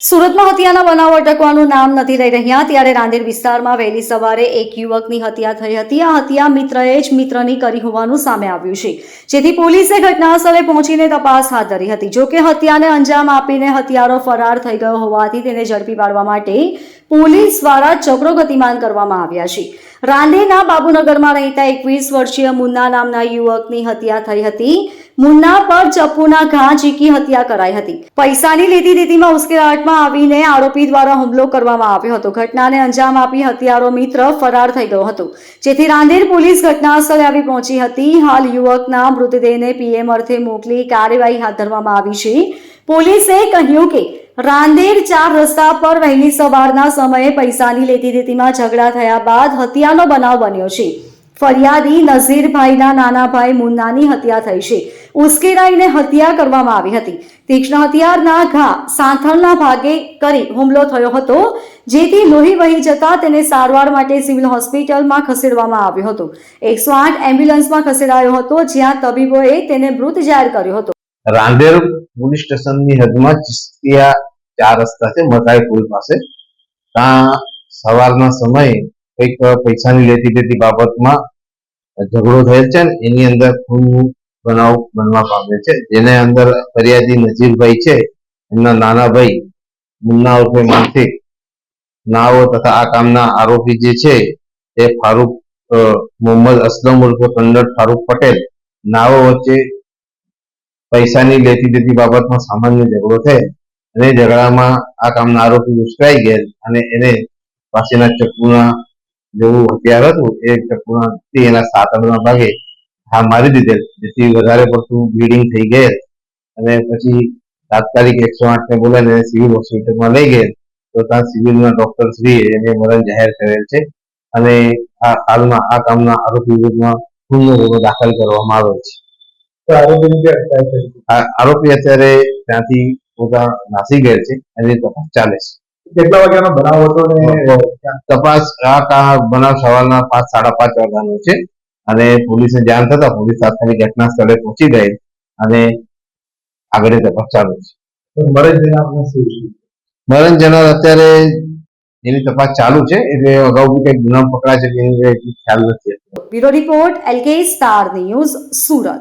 સુરતમાં હત્યાના બનાવ અટકવાનું નામ નથી લઈ રહ્યા. ત્યારે રાંદેર વિસ્તારમાં વહેલી સવારે એક યુવકની હત્યા થઈ હતી. આ હત્યા મિત્રએ જ મિત્રની કરી હોવાનું સામે આવ્યું છે. જેથી પોલીસે ઘટનાસ્થળે પહોંચીને તપાસ હાથ ધરી હતી. જોકે હત્યાને અંજામ આપીને હત્યારો ફરાર થઈ ગયો હોવાથી તેને ઝડપી પાડવા માટે પોલીસ દ્વારા ચક્રો ગતિમાન કરવામાં આવ્યા છે. રાંદેરના બાબુનગરમાં રહેતા એકવીસ વર્ષીય મુન્ના નામના યુવકની હત્યા થઈ હતી. મુન્ના પર ચપ્પુના ઘા ઝીકી હત્યા કરાઈ હતી. પૈસાની લેતી દેતીમાં ઉશ્કેરાટમાં આવીને આરોપી દ્વારા હુમલો કરવામાં આવ્યો હતો. ઘટનાને અંજામ આપી હત્યારો મિત્ર ફરાર થઈ ગયો હતો. જેથી રાંદેર પોલીસ ઘટનાસ્થળે આવી પહોંચી હતી. હાલ યુવકના મૃતદેહને પીએમ અર્થે મોકલી કાર્યવાહી હાથ ધરવામાં આવી છે. પોલીસે કહ્યું કે રાંદેર ચાર રસ્તા પર વહેલી સવારના સમયે પૈસાની લેતી દેતીમાં ઝઘડા થયા બાદ હત્યાનો બનાવ બન્યો છે. ફરિયાદી નઝીરભાઈના નાના ભાઈ મુન્નાની હત્યા થઈ છે. ઉશ્કેરાઈને હત્યા કરવામાં આવી હતી. તીક્ષ્ણ હથિયારના ઘા સાંથળના ભાગે કરી હુમલો થયો હતો, જેથી લોહી વહી જતા તેને સારવાર માટે સિવિલ હોસ્પિટલમાં ખસેડવામાં આવ્યો હતો. એકસો આઠ એમ્બ્યુલન્સમાં ખસેડાયો હતો, જ્યાં તબીબોએ તેને મૃત જાહેર કર્યો હતો. રાંદેર પોલીસ સ્ટેશનની હદમાં ચિસ્તિયા ચાર રસ્તા છે મકાઈ પુલ પાસે. ત્યાં સવારના સમયે કંઈક પૈસાની લેતી દેતી બાબતમાં ઝઘડો થયેલ છે એની અંદર ખૂનનું બનાવ બનવા પામ્યો છે. જેને અંદર ફરિયાદી નજીરભાઈ છે, એમના નાના ભાઈ મુન્ના ઉર્ફે માનસિક નાઓ તથા આ કામના આરોપી જે છે, એ ફારૂક મોહમ્મદ અસલમ ઉર્ફે કન્નડ ફારૂક પટેલ, નાઓ વચ્ચે પૈસાની લેતી દેતી બાબતમાં સામાન્ય ઝઘડો થયેલ અને ઝઘડામાં આ કામના આરોપી ઉશ્કેરાઈ ગયેલ અને એને પાસેના ચપ્પુના જેવું હથિયાર હતું એ ચપ્પુના થી એના સાતડના ભાગે હા મારી દીધેલ. જેથી વધારે પડતું બ્લીડિંગ થઈ ગયેલ. અને પછી તાત્કાલિક એકસો આઠને બોલાવીને સિવિલ હોસ્પિટલમાં લઈ ગયેલ. તો ત્યાં સિવિલના ડોક્ટર શ્રીએ એને મરણ જાહેર કરેલ છે. અને આ હાલમાં આ કામના આરોપી વિરુદ્ધમાં ગુનો ગુનો દાખલ કરવામાં આવ્યો છે. આરોપી અત્યારે ત્યાંથી પોતા નાસી ગયેલ છે અને તપાસ ચાલે છે. કેટલા વાગ્યાનો બનાવ હતો ને? તપાસ આ કા- બનાવ સવારના પાંચ સાડા પાંચ વાગ્યાનો છે. અને પોલીસને જાણ થતા પોલીસ તાત્કાલિક ઘટના સ્થળે પહોંચી ગઈ અને આગળ તપાસ ચાલુ છે? મરણ જનાર અત્યારે એની તપાસ ચાલુ છે. એટલે અગાઉ બી કંઈક ગુના પકડા છે કે એની ખ્યાલ નથી. Bureau report LK star news Surat.